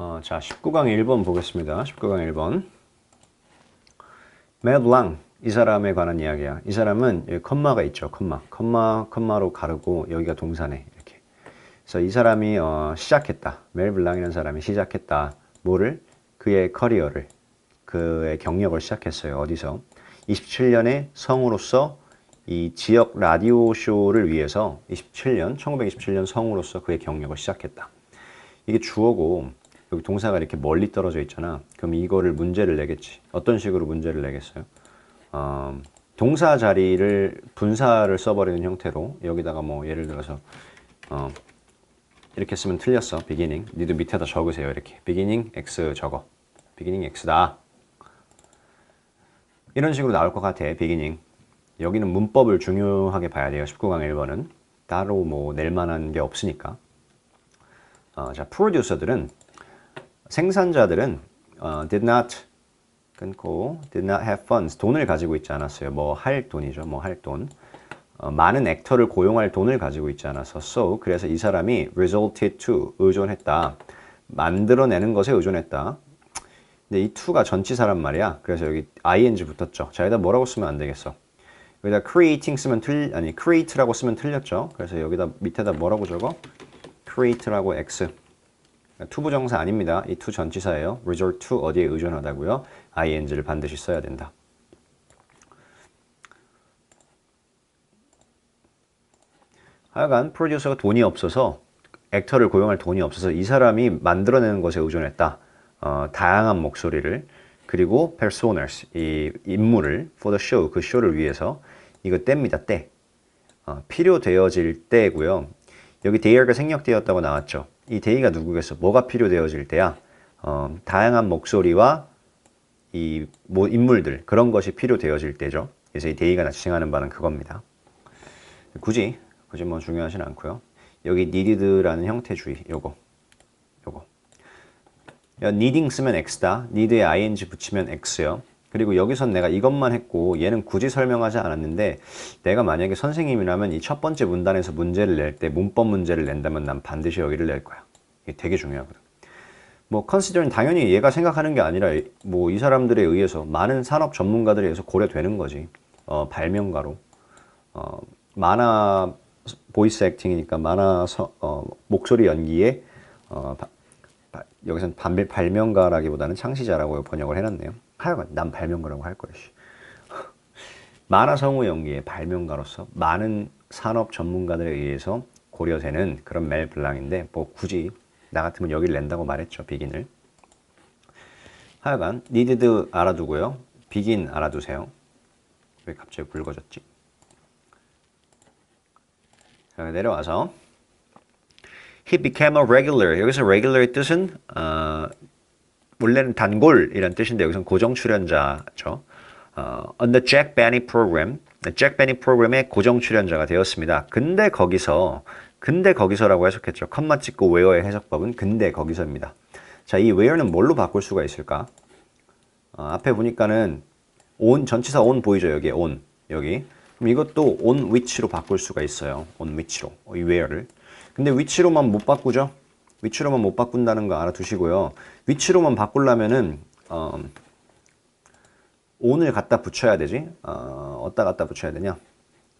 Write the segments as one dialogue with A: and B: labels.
A: 어, 자, 19강 1번 보겠습니다. 19강 1번. 메블랑 이 사람에 관한 이야기야. 이 사람은 컴마가 있죠. 컴마. 컴마 컴마로 가르고 여기가 동사네. 이렇게. 그래서 이 사람이 어, 시작했다. 멜블랑이라는 사람이 시작했다. 뭐를? 그의 커리어를 그의 경력을 시작했어요. 어디서? 27년에 성우로서 이 지역 라디오 쇼를 위해서 27년, 1927년 성우로서 그의 경력을 시작했다. 이게 주어고 여기 동사가 이렇게 멀리 떨어져 있잖아. 그럼 이거를 문제를 내겠지. 어떤 식으로 문제를 내겠어요? 어, 동사 자리를 분사를 써버리는 형태로 여기다가 뭐 예를 들어서 어, 이렇게 쓰면 틀렸어. beginning. 니도 밑에다 적으세요. 이렇게. beginning x 적어. beginning x다. 이런 식으로 나올 것 같아. beginning. 여기는 문법을 중요하게 봐야 돼요. 19강 1번은. 따로 뭐 낼 만한 게 없으니까. 어, 자, 프로듀서들은 생산자들은 어, did not 끊고 did not have funds 돈을 가지고 있지 않았어요. 뭐 할 돈이죠. 뭐 할 돈. 어, 많은 액터를 고용할 돈을 가지고 있지 않아서 so 그래서 이 사람이 resulted to 의존했다. 만들어내는 것에 의존했다. 근데 이 to가 전치사란 말이야. 그래서 여기 ing 붙었죠. 자, 여기다 뭐라고 쓰면 안 되겠어. 여기다 creating 쓰면 틀 아니 create라고 쓰면 틀렸죠. 그래서 여기다 밑에다 뭐라고 적어? create라고 x. 투부정사 아닙니다. 이투 전치사예요. resort to 어디에 의존하다고요? ing를 반드시 써야 된다. 하여간 프로듀서가 돈이 없어서 액터를 고용할 돈이 없어서 이 사람이 만들어내는 것에 의존했다. 어, 다양한 목소리를 그리고 personas 이 인물을 for the show 그 쇼를 위해서 이거 때입니다. 때 어, 필요되어질 때고요. 여기 데이가 생략되었다고 나왔죠. 이 데이가 누구겠어? 뭐가 필요되어질 때야? 어, 다양한 목소리와 이 뭐 인물들 그런 것이 필요되어질 때죠. 그래서 이 데이가 지칭하는 바는 그겁니다. 굳이 굳이 뭐 중요하진 않고요. 여기 needed라는 형태 주의 요거 요거 needing 쓰면 x다. need에 ing 붙이면 x요. 그리고 여기선 내가 이것만 했고 얘는 굳이 설명하지 않았는데 내가 만약에 선생님이라면 이 첫 번째 문단에서 문제를 낼 때 문법 문제를 낸다면 난 반드시 여기를 낼 거야. 이게 되게 중요하거든. 뭐 컨시더는 당연히 얘가 생각하는 게 아니라 뭐 이 사람들에 의해서 많은 산업 전문가들에 의해서 고려되는 거지. 어, 발명가로. 어, 만화 보이스 액팅이니까 만화 서, 어, 목소리 연기에 어, 반, 발명가라기보다는 창시자라고 번역을 해놨네요. 하여간 난 발명가라고 할 거야. 만화 성우 연기의 발명가로서 많은 산업 전문가들에 의해서 고려되는 그런 멜 블랑인데 뭐 굳이 나 같으면 여기를 낸다고 말했죠. 비긴을. 하여간 needed 알아두고요. begin 알아두세요. 왜 갑자기 굵어졌지? 자, 내려와서 He became a regular. 여기서 regular의 뜻은 어, 원래는 단골이란 뜻인데 여기서 고정 출연자죠. 어, on the Jack Benny program. 잭 베니 프로그램의 고정 출연자가 되었습니다. 근데 거기서 근데 거기서라고 해석했죠. 컴마 찍고 where의 해석법은 근데 거기서입니다. 자, 이 where는 뭘로 바꿀 수가 있을까? 어, 앞에 보니까는 on 전치사 on 보이죠? 여기 on 여기. 그럼 이것도 on which로 바꿀 수가 있어요. on which로 이 where를. 근데 which로만 못 바꾸죠? 위치로만 못 바꾼다는 거 알아두시고요. 위치로만 바꾸려면은 어, on을 갖다 붙여야 되지. 어, 어디다 갖다 붙여야 되냐?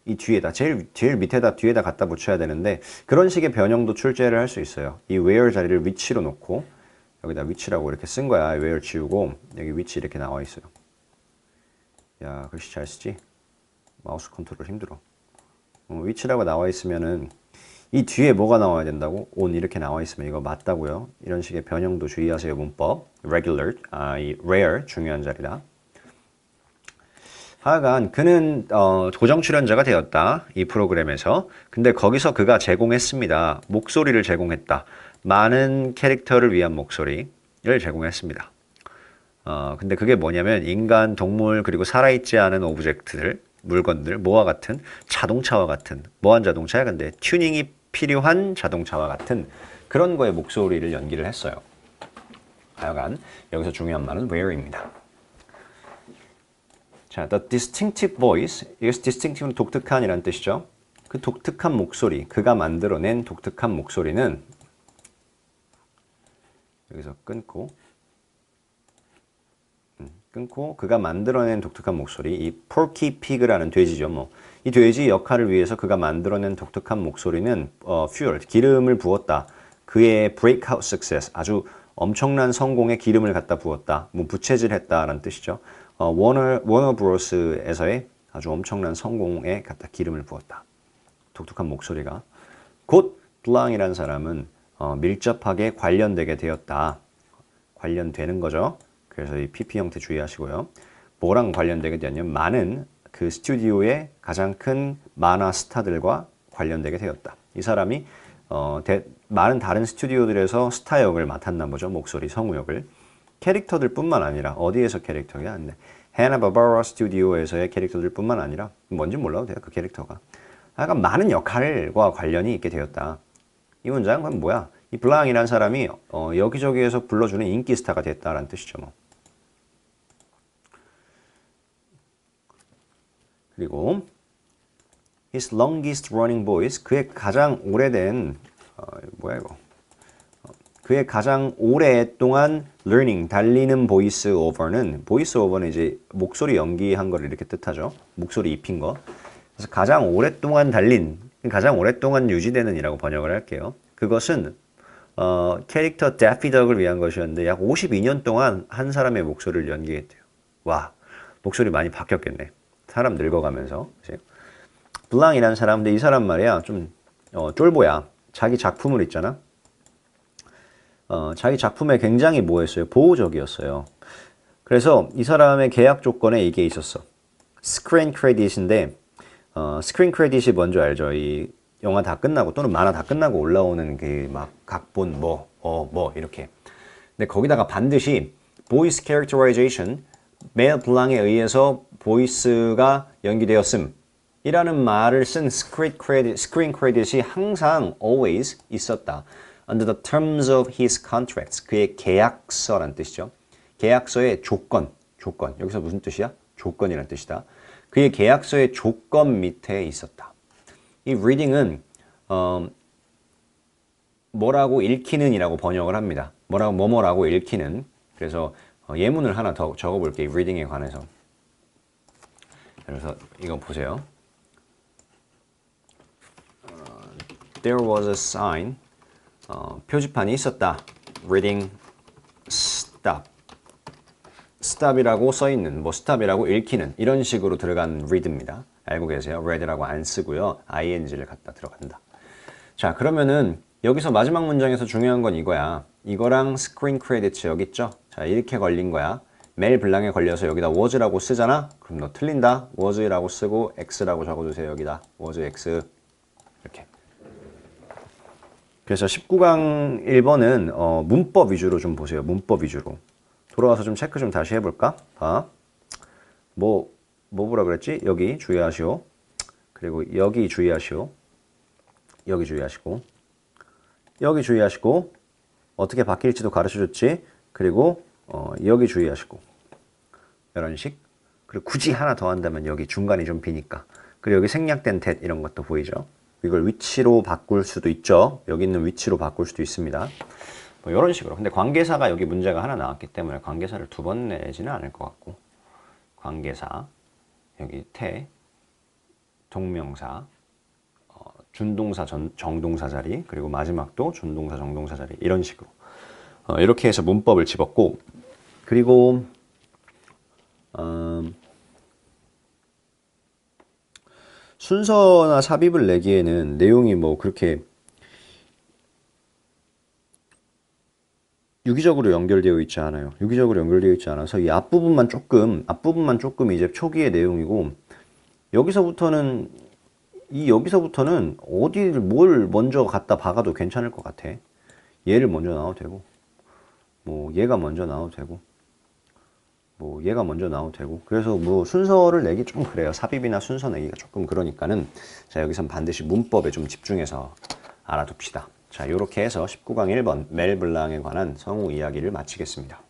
A: 이 뒤에다 제일 제일 밑에다 뒤에다 갖다 붙여야 되는데 그런 식의 변형도 출제를 할 수 있어요. 이 where 자리를 위치로 놓고 여기다 위치라고 이렇게 쓴 거야. where 지우고 여기 위치 이렇게 나와 있어요. 야 글씨 잘 쓰지? 마우스 컨트롤 힘들어. 어, 위치라고 나와 있으면은 이 뒤에 뭐가 나와야 된다고? on 이렇게 나와 있으면 이거 맞다고요. 이런 식의 변형도 주의하세요. 문법. regular, 아, 이 rare 중요한 자리다. 하여간 그는 어, 고정 출연자가 되었다. 이 프로그램에서. 근데 거기서 그가 제공했습니다. 목소리를 제공했다. 많은 캐릭터를 위한 목소리를 제공했습니다. 어, 근데 그게 뭐냐면 인간, 동물 그리고 살아있지 않은 오브젝트들, 물건들, 뭐와 같은 자동차와 같은 뭐한 자동차야? 근데 튜닝이 필요한 자동차와 같은 그런 거에 목소리를 연기를 했어요. 하여간 여기서 중요한 말은 where입니다. 자, the distinctive voice. 이것이 distinctive는 독특한이라는 뜻이죠. 그 독특한 목소리, 그가 만들어낸 독특한 목소리는 여기서 끊고 음, 끊고 그가 만들어낸 독특한 목소리 이 포키 피그라는 돼지죠 뭐. 이 돼지 역할을 위해서 그가 만들어낸 독특한 목소리는 어, fuel 기름을 부었다. 그의 breakout success 아주 엄청난 성공에 기름을 갖다 부었다. 뭐 부채질했다라는 뜻이죠. 어, 워너 워너 브로스에서의 아주 엄청난 성공에 갖다 기름을 부었다. 독특한 목소리가. 곧 블랑이라는 사람은 어, 밀접하게 관련되게 되었다. 관련되는 거죠. 그래서 이 PP 형태 주의하시고요. 뭐랑 관련되게 되냐면 많은 그 스튜디오의 가장 큰 만화 스타들과 관련되게 되었다. 이 사람이 어, 대, 많은 다른 스튜디오들에서 스타 역을 맡았나 보죠. 목소리 성우 역을. 캐릭터들 뿐만 아니라 어디에서 캐릭터가 안 돼. 해나바바라 스튜디오에서의 캐릭터들 뿐만 아니라 뭔지 몰라도 돼요. 그 캐릭터가. 약간 많은 역할과 관련이 있게 되었다. 이 문장은 뭐야? 이 블랑이라는 사람이 어, 여기저기에서 불러주는 인기 스타가 됐다라는 뜻이죠. 뭐. 그리고 his longest running voice 그의 가장 오래된 어, 뭐야 이거 어, 그의 가장 오랫동안 learning 달리는 voice over는 voice over는 이제 목소리 연기한 걸 이렇게 뜻하죠. 목소리 입힌 거. 그래서 가장 오랫동안 달린 가장 오랫동안 유지되는 이라고 번역을 할게요. 그것은 어, 캐릭터 데피덕을 위한 것이었는데 약 52년 동안 한 사람의 목소리를 연기했대요. 와 목소리 많이 바뀌었겠네. 사람 늙어가면서? 블랑이라는 사람인데 이 사람 말이야 좀 어, 쫄보야. 자기 작품을 있잖아. 어, 자기 작품에 굉장히 뭐했어요? 보호적이었어요. 그래서 이 사람의 계약 조건에 이게 있었어. 스크린 크레딧인데 어, 스크린 크레딧이 뭔지 알죠? 이 영화 다 끝나고 또는 만화 다 끝나고 올라오는 그 막 각본 뭐, 어, 뭐 이렇게. 근데 거기다가 반드시 voice characterization, 멜 블랑에 의해서 보이스가 연기되었음 이라는 말을 쓴 스크린 크레딧, 스크린 크레딧이 항상 always 있었다. under the terms of his contracts. 그의 계약서란 뜻이죠. 계약서의 조건, 조건. 여기서 무슨 뜻이야? 조건이란 뜻이다. 그의 계약서의 조건 밑에 있었다. 이 reading은 어, 뭐라고 읽히는 이라고 번역을 합니다. 뭐라고 뭐뭐라고 읽히는. 그래서 어, 예문을 하나 더 적어볼게요. reading에 관해서. 그래서 이거 보세요. 어, There was a sign. 어, 표지판이 있었다. Reading stop. stop이라고 써 있는, 뭐 stop이라고 읽히는 이런 식으로 들어간 read입니다. 알고 계세요? read라고 안 쓰고요. ing를 갖다 들어간다. 자, 그러면은 여기서 마지막 문장에서 중요한 건 이거야. 이거랑 screen credits 여기 있죠? 자, 이렇게 걸린 거야. 멜 블랑에 걸려서 여기다 was라고 쓰잖아? 그럼 너 틀린다. was라고 쓰고 x라고 적어주세요. 여기다. was x. 이렇게. 그래서 19강 1번은 어, 문법 위주로 좀 보세요. 문법 위주로. 돌아와서 좀 체크 좀 다시 해볼까? 봐. 뭐, 뭐 보라 그랬지? 여기 주의하시오. 그리고 여기 주의하시오. 여기 주의하시고. 여기 주의하시고. 어떻게 바뀔지도 가르쳐줬지? 그리고 어, 여기 주의하시고. 이런 식. 그리고 굳이 하나 더 한다면 여기 중간이 좀 비니까. 그리고 여기 생략된 that 이런 것도 보이죠? 이걸 위치로 바꿀 수도 있죠. 여기 있는 위치로 바꿀 수도 있습니다. 뭐 이런 식으로. 근데 관계사가 여기 문제가 하나 나왔기 때문에 관계사를 두 번 내지는 않을 것 같고. 관계사, 여기 태, 동명사, 어, 준동사, 전, 정동사 자리, 그리고 마지막도 준동사, 정동사 자리. 이런 식으로. 어, 이렇게 해서 문법을 집었고, 그리고, 음, 순서나 삽입을 내기에는 내용이 뭐 그렇게 유기적으로 연결되어 있지 않아요. 유기적으로 연결되어 있지 않아서 이 앞부분만 조금, 앞부분만 조금 이제 초기의 내용이고, 여기서부터는, 이 여기서부터는 어디를 뭘 먼저 갖다 박아도 괜찮을 것 같아. 얘를 먼저 나와도 되고, 뭐 얘가 먼저 나와도 되고, 뭐 얘가 먼저 나와도 되고. 그래서 뭐 순서를 내기 좀 그래요. 삽입이나 순서 내기가 조금 그러니까는 자 여기선 반드시 문법에 좀 집중해서 알아둡시다. 자 이렇게 해서 19강 1번 멜 블랑에 관한 성우 이야기를 마치겠습니다